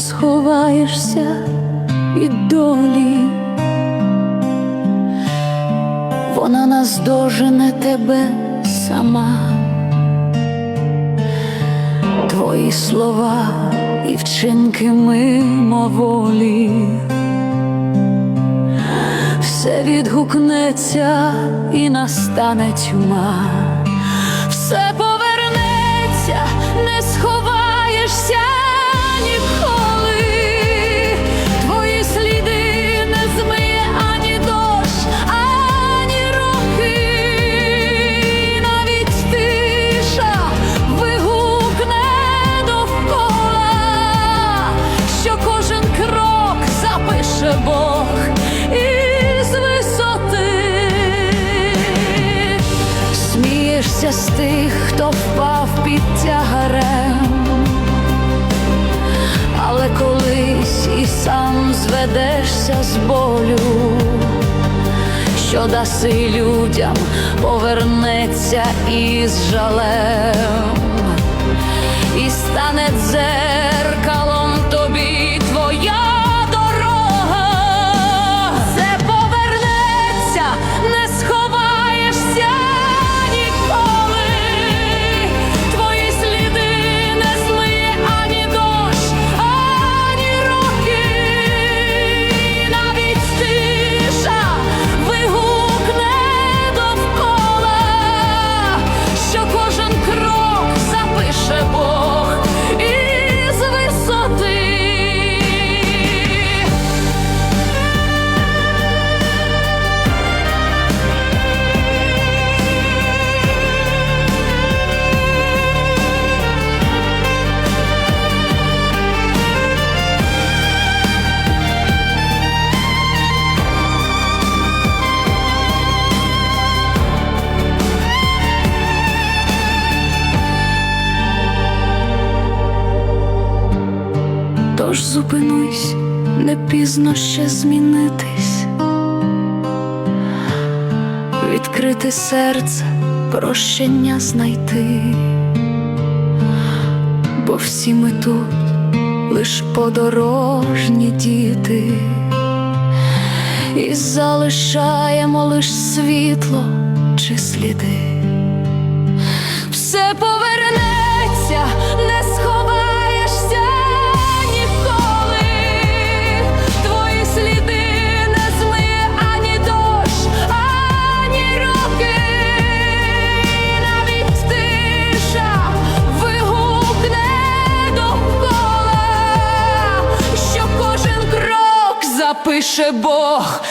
сховаєшся від долі, вона наздожене тебе сама, твої слова і вчинки мимоволі. Все відгукнеться і настане тьма, все Смієшся з тих, хто впав під тягарем, але колись і сам зведешся з болю, що даси людям повернеться із жалем. І стане дзеркалом зупинись, не пізно ще змінитись, відкрити серце, прощення знайти, бо всі ми тут лиш подорожні діти, і залишаємо лиш світло чи сліди. Все повернеться, кожен Бог.